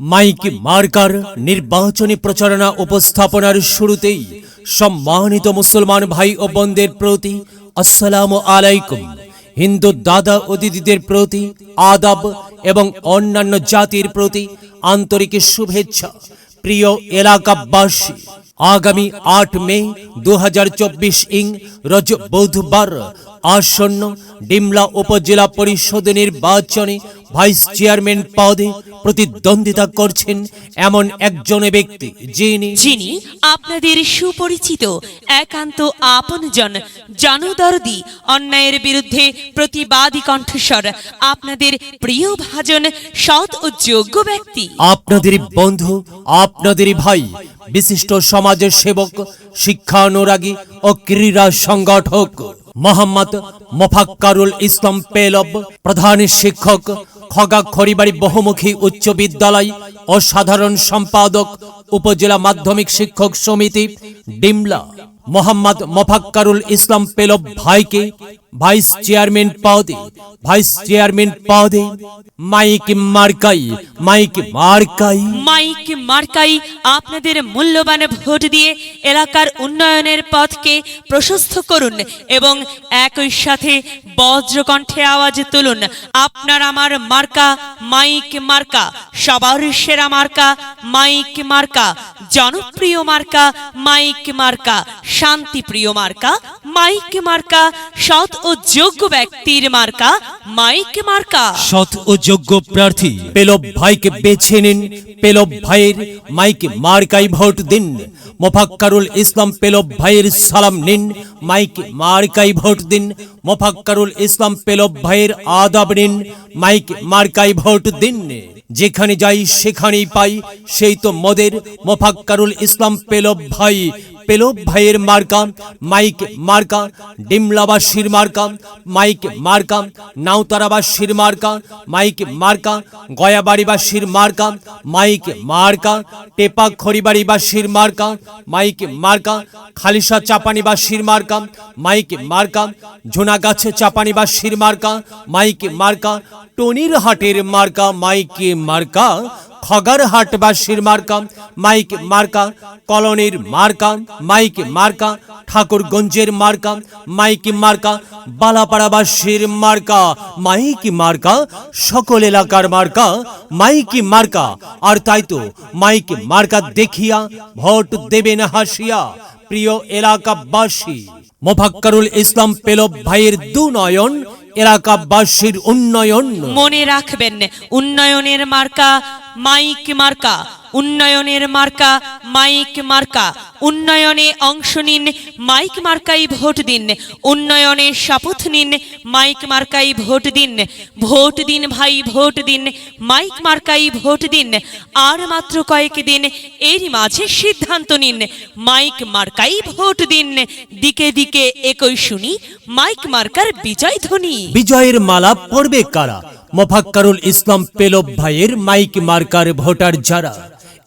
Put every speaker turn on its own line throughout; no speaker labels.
Mic marker নির্বাচনী প্রচারণা উপস্থাপনার শুরুতেই সম্মানিত মুসলমান ভাই ও বোনদের প্রতি আসসালামু আলাইকুম। হিন্দু দাদা ও দিদিদের প্রতি আদাব এবং অন্যান্য জাতির প্রতি আন্তরিক শুভেচ্ছা। প্রিয় এলাকাবাসী, আগামী আট মে দু হাজার চব্বিশ ইং রজ বুধবার আসন্ন ডিমলা উপজেলা পরিষদ নির্বাচনে ভাইস চেয়ারম্যান পদে প্রতিদ্বন্দ্বিতা করছেন এমন একজন ব্যক্তি যিনি
যিনি আপনাদের সুপরিচিত একান্ত আপনজন জনদরদি অন্যায়ের বিরুদ্ধে প্রতিবাদী কণ্ঠস্বর আপনাদের প্রিয় ভাজন সৎ ও যোগ্য ব্যক্তি।
আপনাদেরই বন্ধু আপনাদেরই ভাই বিশিষ্ট সমাজ সেবক শিক্ষানুরাগী ও ক্রীড়া সংগঠক। মোহাম্মদ মোফাক্কারুল ইসলাম পেলব, প্রধান শিক্ষক, খগা খড়িবাড়ি বহুমুখী উচ্চ বিদ্যালয় ও সাধারণ সম্পাদক, উপজেলা মাধ্যমিক শিক্ষক সমিতি, ডিমলা। মোহাম্মদ মোফাক্কারুল ইসলাম পেলব ভাইকে ভাইস চেয়ারম্যান পদে ভাইস চেয়ারম্যান পদে মাইক মার্কাই মাইক মার্কাই
মাইক মার্কাই আপনাদের মূল্যবান ভোট দিয়ে এলাকার উন্নয়নের পথকে প্রশস্ত করুন এবং একই সাথে বজ্রকণ্ঠে আওয়াজ তুলুন। আপনার আমার মার্কা মাইক মার্কা সবার সেরা মার্কা মাইক মার্কা জনপ্রিয় মার্কা মাইক মার্কা শান্তিপ্রিয় মার্কা মাইক মার্কা, সৎ ও যোগ্য ব্যক্তির মার্কা, মাইক মার্কা।
সৎ ও যোগ্য প্রার্থী, পেলব ভাইকে বেছে নিন, পেলব ভাইয়ের মাইকে মার্কাই ভোট দিন। মোফাক্কারুল ইসলাম পেলব ভাইয়ের সালাম নিন, মাইকে মার্কাই ভোট দিন। মোফাক্কারুল ইসলাম পেলব ভাইয়ের আদাব নিন, মাইকে মার্কাই ভোট দিন। যেখানে যাই সেখানেই পাই, সেই তো মদের। মোফাক্কারুল ইসলাম পেলব ভাই পেলব ভাইয়ের মার্কা, মাইক মার্কা, ডিমলাবাসীর মার্কা, মাইক মার্কা নাউতারাবাসীর মার্কা, মাইক মার্কা, গয়াবাড়িবাসীর মার্কা, মাইক মার্কা টেপা খড়িবাড়িবাসীর মার্কা, মাইক মার্কা, খালিশা চাপানিবাসীর মার্কা, মাইক মার্কা, ঝুনাগাছ চাপানিবাসীর মার্কা, মাইক মার্কা, টনির হাটের মার্কা, মাইক মার্কা খগার হাটবাসীর মার্কা, মাইক মার্কা, কলোনির মার্কা, মাইক মার্কা, ঠাকুরগঞ্জের মার্কা, মাইক মার্কা বালাপাড়াবাসীর মার্কা, মাইক মার্কা, সকল এলাকার মার্কা, মাইক মার্কা। আর তাই তো মাইক মার্কা দেখিয়া ভোট দেবেন হাসিয়া, প্রিয় এলাকাবাসী। মোফাক্কারুল ইসলাম পেলব ভাইয়ের দুনয়ন এলাকাবাসীর উন্নয়ন।
মনে রাখবেন, উন্নয়নের মার্কা মাইক মার্কা, উন্নয়নের মার্কা, মাইক মার্কা, উন্নয়নে অংশ নিন, মাইক মার্কাই ভোট দিন, উন্নয়নে শপথ নিন, মাইক মার্কাই ভোট দিন ভোট দিন ভাই, ভোট দিন, মাইক মার্কাই ভোট দিন, আর মাত্র কয়েক দিন, এরই মাঝে সিদ্ধান্ত নিন, মাইক মার্কাই ভোট দিন, দিকে দিকে একই শুনি, মাইক মার্কার বিজয় ধ্বনি।
বিজয়ের মালা পড়বে কারা? মোফাক্কারুল ইসলাম পেলব ভাইয়ের মাইক মার্কার ভোটার যারা,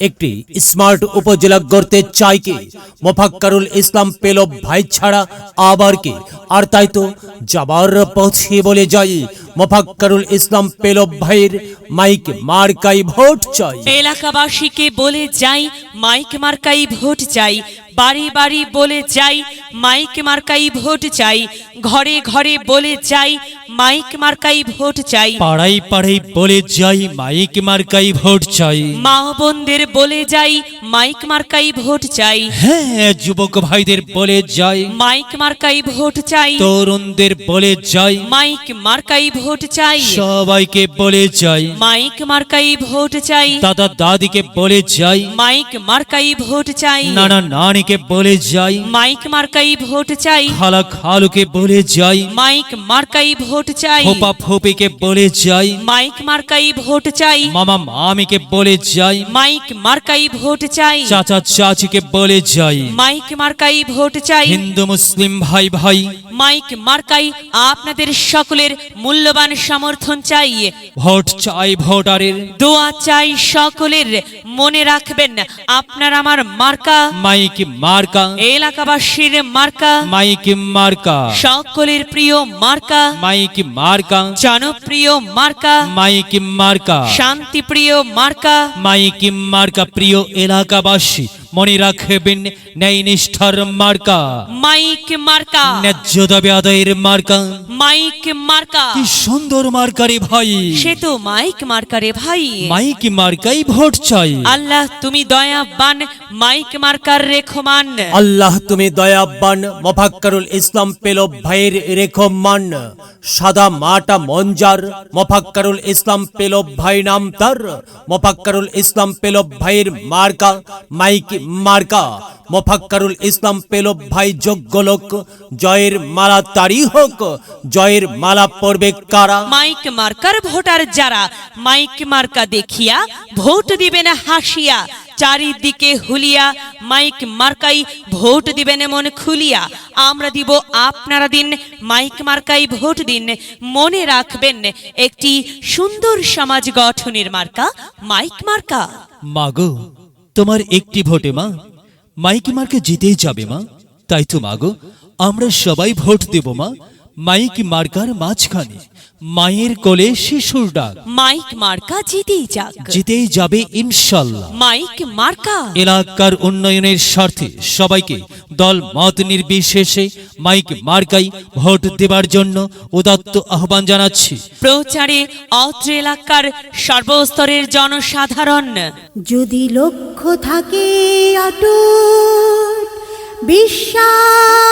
একটি স্মার্ট উপজেলা গড়তে চাই কে? মোফাক্কারুল ইসলাম পেলব ভাই ছাড়া আবার কে? আর তাই তো যাবার পথে বলে যাই মোফাক্কারুল ইসলাম পেলব ভাইয়ের মাইক মার্কাই ভোট চাই
এলাকাবাসীকে বলে যাই মাইক মার্কাই ভোট চাই বাড়ি বাড়ি বলে যাই মাইক মার্কাই ভোট চাই ঘরে ঘরে বলে যাই মাইক মার্কাই ভোট চাই।
পাড়াই পাড়াই বলে যাই মাইক মার্কাই ভোট চাই।
মা বোনদের বলে যাই মাইক মার্কাই ভোট চাই।
হ্যাঁ যুবক ভাইদের বলে যাই।
মাইক মার্কাই ভোট চাই।
তরুণদের বলে যাই।
মাইক মার্কাই ভোট চাই।
সবাইকে বলে যাই।
মাইক মার্কাই ভোট চাই।
দাদা দাদিকে বলে যাই।
মাইক মার্কাই ভোট চাই।
নানা নানিকে বলে যাই।
মাইক মার্কাই ভোট চাই।
খালা খালুকে বলে যাই।
মাইক মার্কাই ভোট চাই।
ফোপা ফোপিকে বলে যাই।
মাইক মার্কাই ভোট চাই।
মামা মামিকে বলে যাই।
মাইক মার্কাই ভোট চাই।
চাচা চাচিকে বলে যাই।
মাইক মার্কাই ভোট চাই।
হিন্দু মুসলিম ভাই ভাই।
মাইক মার্কাই আপনাদের সকলের মূল্যবান সমর্থন চাই।
ভোট চাই ভোটারের।
দোয়া চাই সকলের। মনে রাখবেন আপনার আমার মার্কা।
মাইক মার্কা।
এলাকাবাসীর মার্কা।
মাইক মার্কা।
সকলের প্রিয় মার্কা।
মাইক মার্কা।
জনপ্রিয় মার্কা।
মাইক মার্কা।
শান্তিপ্রিয় মার্কা।
মাইক মার্কা প্রিয় এলাকাবাসী। মনে রাখবেন ন্যায় নিষ্ঠার মার্কা।
মাইক মার্কা।
ন্যায্য দাবি আদায়ের মার্কা।
মাইক মার্কা।
কি সুন্দর মার্কারে ভাই।
সে তো মাইক মার্কারে ভাই।
মাইক মার্কাই ভোট চাই।
আল্লাহ তুমি দয়াবান মাইক মার্কার রেখমান।
আল্লাহ তুমি দয়াবান মফাক্কারুল ইসলাম পেল ভাইয়ের রেখমান। সাদা মাটা মঞ্জার মফাক্কারুল ইসলাম পেল ভাই নাম তার মফাক্কারুল ইসলাম পেল ভাইয়ের মার্কা। মাইক মার্কা। মফাক্কারুল ইসলাম পেল ভাই যোগ্য লোক। জয়ের মালা তারি হোক। জয়ের মালা পড়বে কারা?
মাইক মার্কার ভোটার যারা মাইক মার্কা দেখিয়া ভোট দিবেন হাসিয়া। চারিদিকে হুলিয়া মাইক মার্কাই ভোট দিবেন মন খুলিয়া। আমরা দিব আপনারা দিন মাইক মার্কাই ভোট দিন। মনে রাখবেন একটি সুন্দর সমাজ গঠনের মার্কা মাইক মার্কা।
মাগো তোমার একটি ভোটে, মা। মাইকি মার্কে জিতেই যাবে, মা। তাই তো মাগো আমরা সবাই ভোট দেব, মা। মাইকি মার্কার মাঝখানে। মায়ের কোলে শিশুর ডাক।
মাইক মার্কা জিতেই যাক।
জিতেই যাবে ইনশাল্লাহ।
মাইক মার্কা।
এলাকার উন্নয়নের স্বার্থে সবাইকে দল মত নির্বিশেষে মাইক মার্কাই ভোট দেবার জন্য উদাত্ত আহ্বান জানাচ্ছি।
প্রচারে অত্র এলাকার সর্বস্তরের জনসাধারণ।
যদি লক্ষ্য থাকে অটুট বিশ্বাস